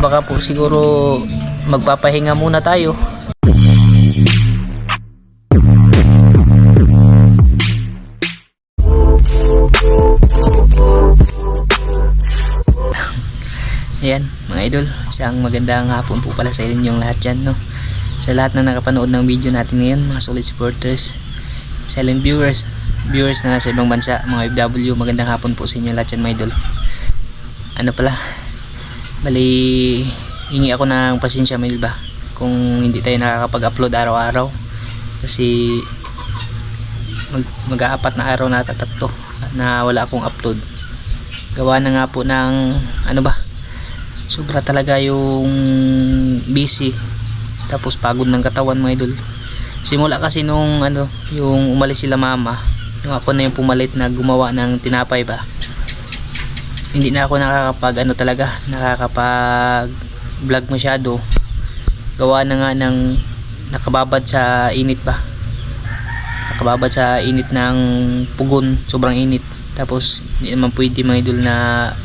Baka po siguro magpapahinga muna tayo. Ayan, mga idol, isang magandang hapon po pala sa inyong lahat dyan, no? Sa lahat na nakapanood ng video natin ngayon, mga solid supporters, silent viewers, viewers na nasa ibang bansa, mga FW, magandang hapon po sa inyo lahat dyan, mga idol. Ano pala, bali, hingi ako ng pasensya, mga idol ba? Kung hindi tayo nakakapag-upload araw-araw. Kasi, mag, mag-aapat na araw na tatlo na wala akong upload. Gawa na nga po ng, ano ba, sobra talaga yung busy tapos pagod ng katawan mga idol simula kasi nung ano yung umalis sila mama yung ako na yung pumalit na gumawa ng tinapay ba hindi na ako nakakapag ano talaga nakakapag vlog masyado. Gawa na nga ng nakababad sa init ba? Nakababad sa init ng pugon sobrang init. Tapos hindi naman pwede mga idol na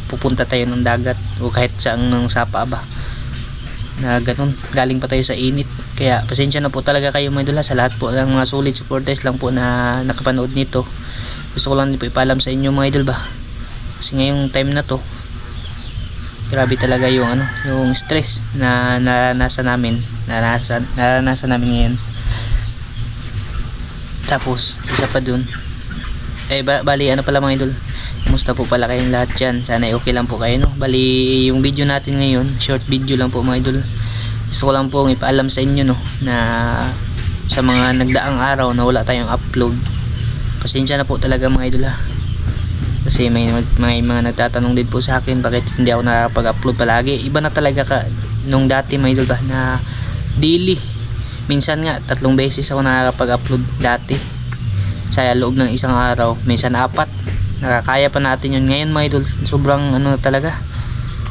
pupunta tayo ng dagat o kahit saan ng sapa ba? Na ganun galing pa tayo sa init. Kaya pasensya na po talaga kayo mga idol ha, sa lahat po ng mga solid supporters lang po na nakapanood nito. Gusto ko lang din po ipalam sa inyo mga idol ba kasi ngayong time na to grabe talaga yung ano yung stress na naranasan namin naranasan, naranasan namin ngayon. Tapos isa pa dun. Eh ba, bali ano pala mga idol? Kumusta po pala kayong lahat dyan? Sana ay okay lang po kayo no? Bali yung video natin ngayon Short video lang po mga idol. Gusto ko lang po ipaalam sa inyo no? Na sa mga nagdaang araw na wala tayong upload. Pasensya na po talaga mga idol ha Kasi may, may mga nagtatanong din po sa akin Bakit hindi ako nakakapag-upload palagi. Iba na talaga ka nung dati mga idol ba Na daily. Minsan nga tatlong beses ako nakakapag-upload dati. Sa loob ng isang araw minsan apat. Nakakaya pa natin yun. Ngayon mga idol sobrang ano talaga.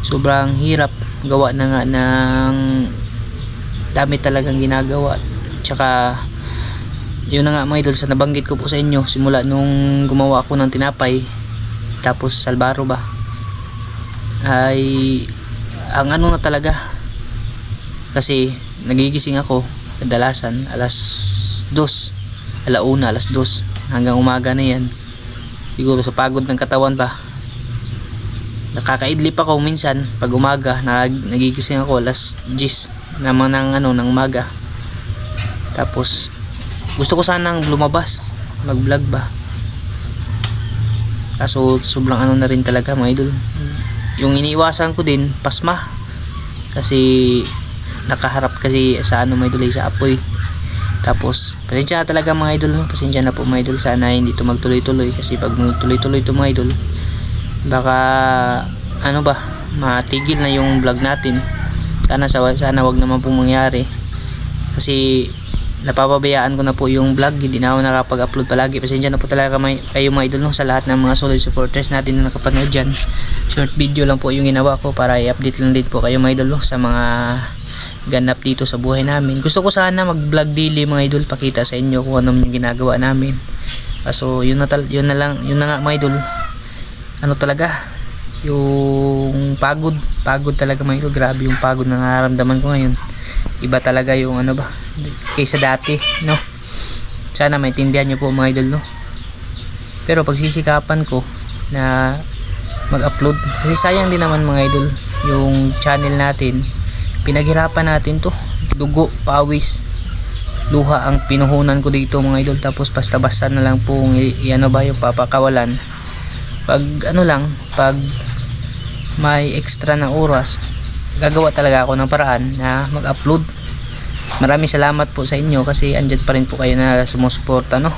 Sobrang hirap gawa na nga ng dami talagang ginagawa. Tsaka yun na nga mga idol sa nabanggit ko po sa inyo simula nung gumawa ako ng tinapay tapos salbaro ba? Ay ang ano na talaga. Kasi nagigising ako kadalasan alas 2 alauna, alas 2 hanggang umaga na yan. Siguro sa pagod ng katawan pa nakakaidlip ako minsan pag umaga nag, nagigising ako alas 10 naman ng ano ng umaga. Tapos gusto ko sanang lumabas mag vlog ba kaso sobrang ano na rin talaga mga idol. Yung iniiwasan ko din pasma. Kasi nakaharap kasi sa ano mga idol sa apoy. Tapos pasensya na talaga mga idol pasensya na po mga idol. Sana hindi ito magtuloy-tuloy. Kasi pag magtuloy-tuloy ito mga idol baka ano ba matigil na yung vlog natin. Sana sana wag naman pong mangyari. Kasi napapabayaan ko na po yung vlog. Hindi na ako nakapag-upload palagi. Pasensya na po talaga may, kayo mga idol no? sa lahat ng mga solid supporters natin na nakapanood dyan. Short video lang po yung ginawa ko para i-update lang din po kayo mga idol no? sa mga ganap dito sa buhay namin. Gusto ko sana mag vlog daily mga idol pakita sa inyo kung ano yung ginagawa namin. So yun na, yun na lang yun na nga mga idol. Ano talaga? Yung pagod pagod talaga mga idol. Grabe yung pagod na nararamdaman ko ngayon iba talaga yung ano ba kaysa dati no? Sana maintindihan nyo po mga idol no? Pero pagsisikapan ko na mag-upload kasi sayang din naman mga idol yung channel natin. Pinaghirapan natin to. Dugo, pawis luha ang pinuhunan ko dito mga idol. Tapos basta-basta na lang po ano ba yung papakawalan. Pag ano lang pag may extra na oras gagawa talaga ako ng paraan na mag-upload. Maraming salamat po sa inyo kasi andyan pa rin po kayo na sumusuporta no?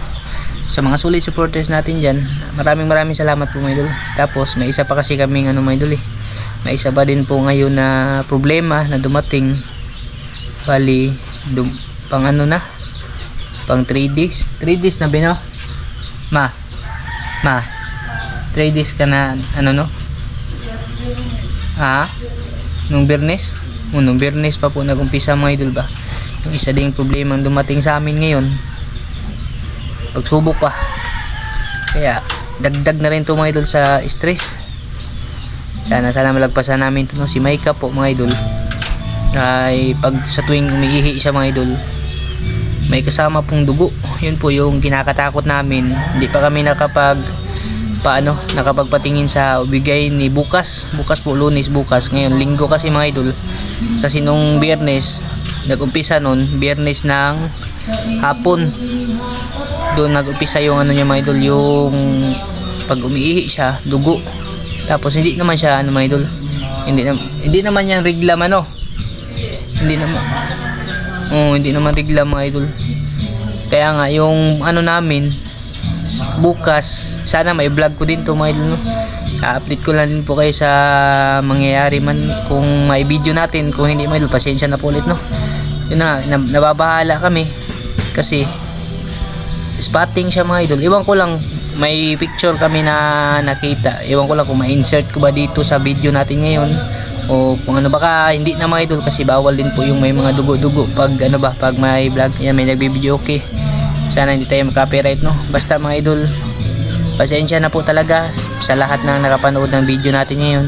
Sa mga solid supporters natin dyan maraming maraming salamat po mga idol. Tapos may isa pa kasi kaming ano mga idol eh. May isa ba din po ngayon na problema na dumating. Bali dum, pang ano na? Pang 3 days. 3 days na bino ma. Ma. 3 days ka na ano no? Ha nung birnes o nung birnes pa po nagumpisa mga idol ba? Yung isa ding problema ang dumating sa amin ngayon pagsubok pa. Kaya dagdag na rin to mga idol sa stress. Sana sana malagpasan namin to no? si Maika po mga idol ay pag sa tuwing umiihi siya mga idol may kasama pong dugo. Yun po yung kinakatakot namin. Hindi pa kami nakapag paano nakapagpatingin sa ubigay ni bukas. Bukas po lunes bukas. Ngayon linggo kasi mga idol. Kasi nung biyernes nag-umpisa nun biyernes ng hapon. Doon nag-umpisa yung ano niya mga idol yung pag umiihi siya dugo. Tapos hindi naman siya ano mga idol hindi na, hindi naman yan reglam ano hindi naman oh, hindi naman reglam mga idol. Kaya nga yung ano namin bukas. Sana may vlog ko din to mga idol no? update ko lang din po kayo sa mangyayari man. Kung may video natin kung hindi mga pasensya na po ulit no? Yun na nababahala kami. Kasi spotting siya mga idol. Iwan ko lang may picture kami na nakita. Iwan ko lang kung ma-insert ko ba dito sa video natin ngayon. O kung ano baka hindi na mga idol kasi bawal din po yung may mga dugo-dugo. Pag ano ba pag may vlog yan may nagbibideo okay sana hindi tayo mag-copyright no? Basta mga idol pasensya na po talaga sa lahat ng nakapanood ng video natin ngayon.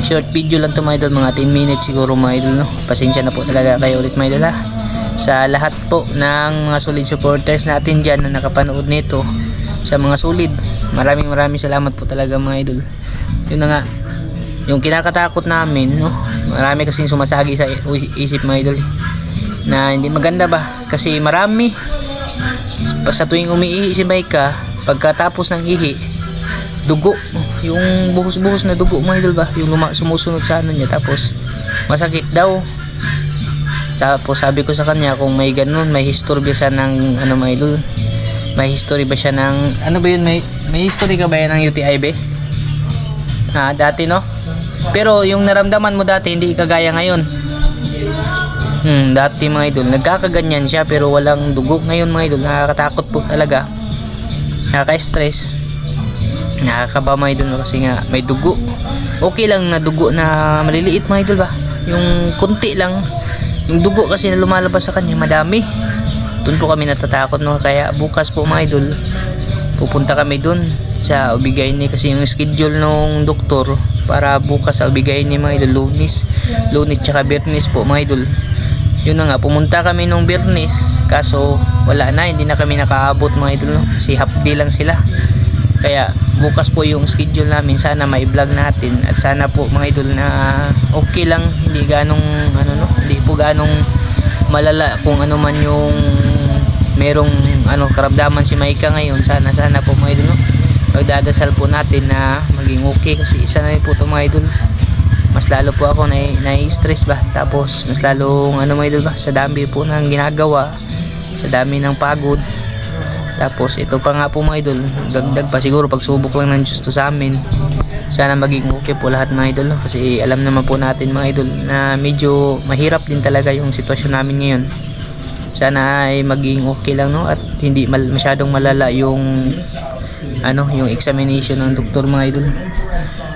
Short video lang to mga idol mga 10 minutes siguro mga idol no? Pasensya na po talaga kayo ulit mga idol ha? Sa lahat po ng mga solid supporters natin dyan na nakapanood nito sa mga solid maraming maraming salamat po talaga mga idol. Yun na nga yung kinakatakot namin no? Marami kasing sumasagi sa isip mga idol na hindi maganda ba? Kasi marami sa tuwing umiihi si Maika pagkatapos ng ihi dugo. Yung buhos-buhos na dugo mga idol ba? Yung luma, sumusunod sa ano niya tapos masakit daw. Tapos sabi ko sa kanya kung may ganun may history ba siya ng ano mga idol? May history ba siya ng ano ba yun? May, may history ka ba yan ng UTI ba ha dati no? Pero yung naramdaman mo dati hindi kagaya ngayon Hmm, dati mga idol, nagkakaganyan siya pero walang dugo. Ngayon mga idol, nakakatakot po talaga. Nakaka-stress. Nakakaba mga idol kasi nga may dugo. Okay lang na dugo na maliliit mga idol ba? Yung kunti lang. Yung dugo kasi na lumalabas sa kanya, madami. Doon po kami natatakot no. Kaya bukas po mga idol, pupunta kami doon sa ubigay ni kasi yung schedule nung doktor para bukas sa ubigay ni mga idol lunis lunis tsaka biyernes po mga idol yun na nga pumunta kami nung biyernes kaso wala na hindi na kami nakaabot mga idol no? kasi half day lang sila. Kaya bukas po yung schedule namin. Sana may vlog natin. At sana po mga idol na okay lang. Hindi ganong ano no? Hindi po ganong malala kung ano man yung merong ano karamdaman si Maika ngayon. Sana sana po mga idol no? Magdadasal po natin na maging okay. Kasi isa na rin po ito mga idol mas lalo po ako na, na-stress ba? Tapos mas lalong ano idol ba? Sa dami po ng ginagawa. Sa dami ng pagod. Tapos ito pa nga po mga idol. Dagdag pa siguro pagsubok lang ng Diyos to sa amin. Sana maging okay po lahat mga idol kasi alam naman po natin mga idol na medyo mahirap din talaga yung sitwasyon namin ngayon. Sana ay maging okay lang no? At hindi masyadong malala yung ano yung examination ng doktor mga idol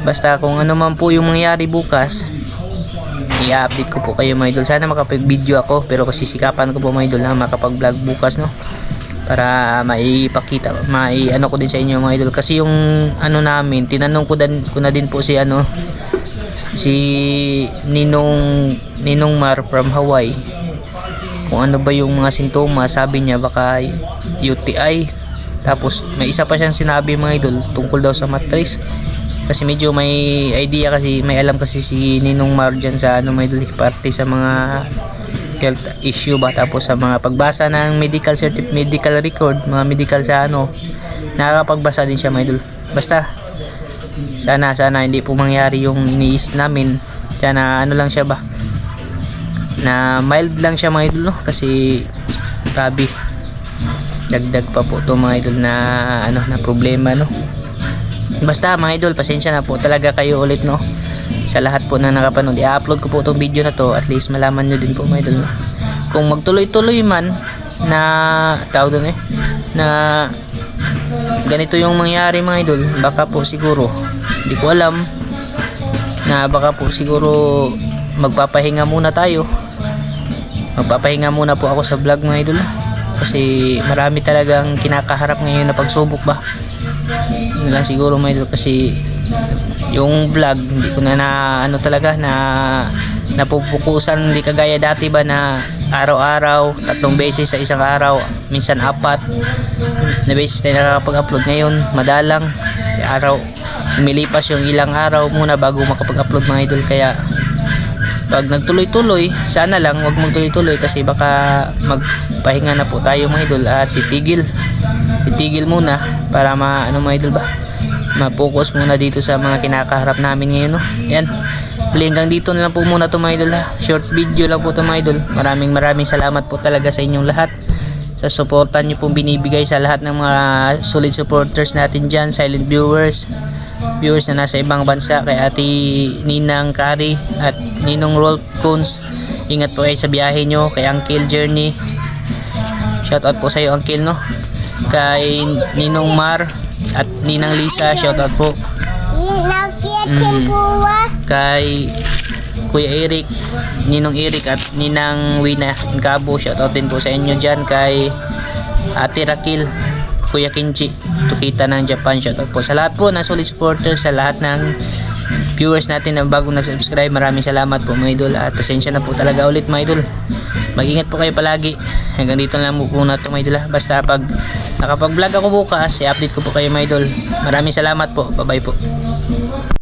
basta kung ano man po yung mangyari bukas i-update ko po kayo mga idol. Sana makapag video ako pero kasi sikapan ko po mga idol na makapag vlog bukas no? Para maipakita mai ano ko din sa inyo mga idol. Kasi yung ano namin tinanong ko, dan, ko na din po si ano si Ninong Ninong Mar from Hawaii. Kung ano ba yung mga sintomas sabi niya baka UTI tapos may isa pa siyang sinabi mga idol tungkol daw sa mattress kasi medyo may idea kasi may alam kasi si Ninong Mar dyan sa ano may parte sa mga health issue ba tapos sa mga pagbasa ng medical certificate medical record mga medical sa ano nakakapagbasa din siya mga idol. Basta sana sana hindi po mangyari yung iniisip namin. Sana ano lang siya ba na mild lang siya mga idol no? Kasi grabe. Dagdag pa po to mga idol na ano na problema no basta mga idol pasensya na po talaga kayo ulit no? Sa lahat po na nakapanood. I-upload ko po itong video na to. At least malaman nyo din po mga idol no? kung magtuloy-tuloy man na tawag doon eh na ganito yung mangyari mga idol baka po siguro hindi ko alam na baka po siguro magpapahinga muna tayo. Magpapahinga muna po ako sa vlog mga idol kasi marami talagang kinakaharap ngayon na pagsubok ba lang siguro idol kasi yung vlog hindi ko na, na ano talaga na napupukusan. Hindi kagaya dati ba na araw-araw tatlong beses sa isang araw minsan apat na beses tayo nakakapag-upload. Ngayon madalang araw lumilipas yung ilang araw muna bago makapag-upload mga idol. Kaya pag nagtuloy-tuloy sana lang wag mong tuloy-tuloy kasi baka magpahinga na po tayo mga idol at titigil titigil muna para ma ano mga idol ba? Ma-focus muna dito sa mga kinakaharap namin ngayon no? Yan. Bali hanggang dito na lang po muna to mga idol ha? Short video lang po to mga idol. Maraming maraming salamat po talaga sa inyong lahat. Sa suporta nyo pong binibigay sa lahat ng mga solid supporters natin dyan silent viewers. Viewers na nasa ibang bansa kay ate Ninang Kari at Ninong Rolf Coons. Ingat po kayo sa biyahe nyo kay Uncle Journey. Shoutout po sa iyo Uncle no kay Ninong Mar at Ninang Lisa shoutout po. Mm. kay Kuya Eric Ninong Eric at Ninang Wina Incabo shoutout din po sa inyo dyan. Kay Ate Rakil Kuya Kinji Tukita ng Japan shoutout po. Sa lahat po ng solid supporters sa lahat ng viewers natin na bagong nag-subscribe maraming salamat po mga idol. At pasensya na po talaga ulit mga idol mag-ingat po kayo palagi. Hanggang dito na lang po muna ito mga idol basta pag nakapag vlog ako bukas i-update ko po kayo mga idol maraming salamat po. Bye bye po